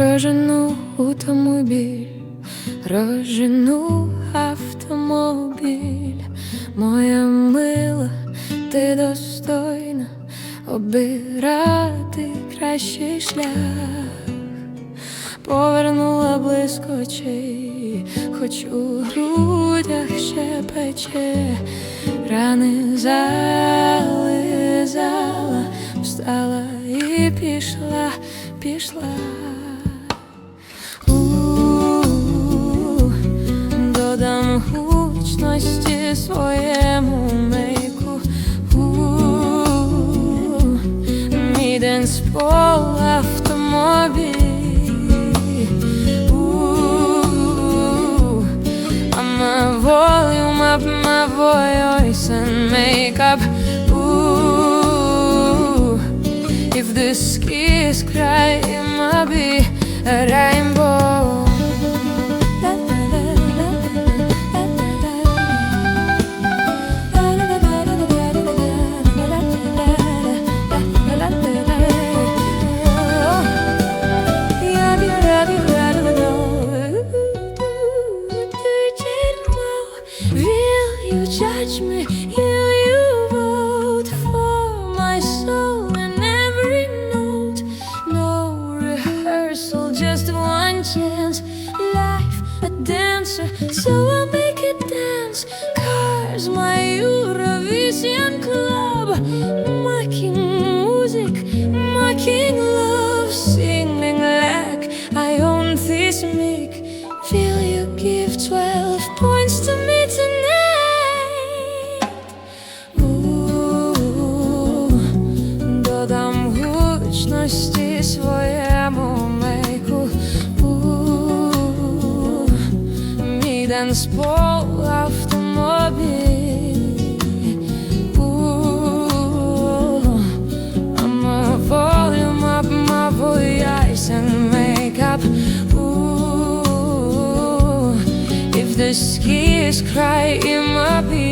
Прожену автомобіль, розжену автомобіль, моя мила, ти достойна обирати кращий шлях, повернула близько очей, хоч у грудях ще пече, рани зализала, встала і пішла, пішла. своєму мейку. У-у-у, Мій денспол автомобіль. У-у-у, I'm a volume up my voice and makeup. Ooh, if the skies cry, it might be a rainbow. Judge me? Will you vote for my soul and every note? No rehearsal, just one chance. Life a dancer, so I'll make it dance. Cars, my Eurovision club. Мій денспол автомобіль. У, I'm a volume up my voice and makeup. Ooh, if the skies cry, it might be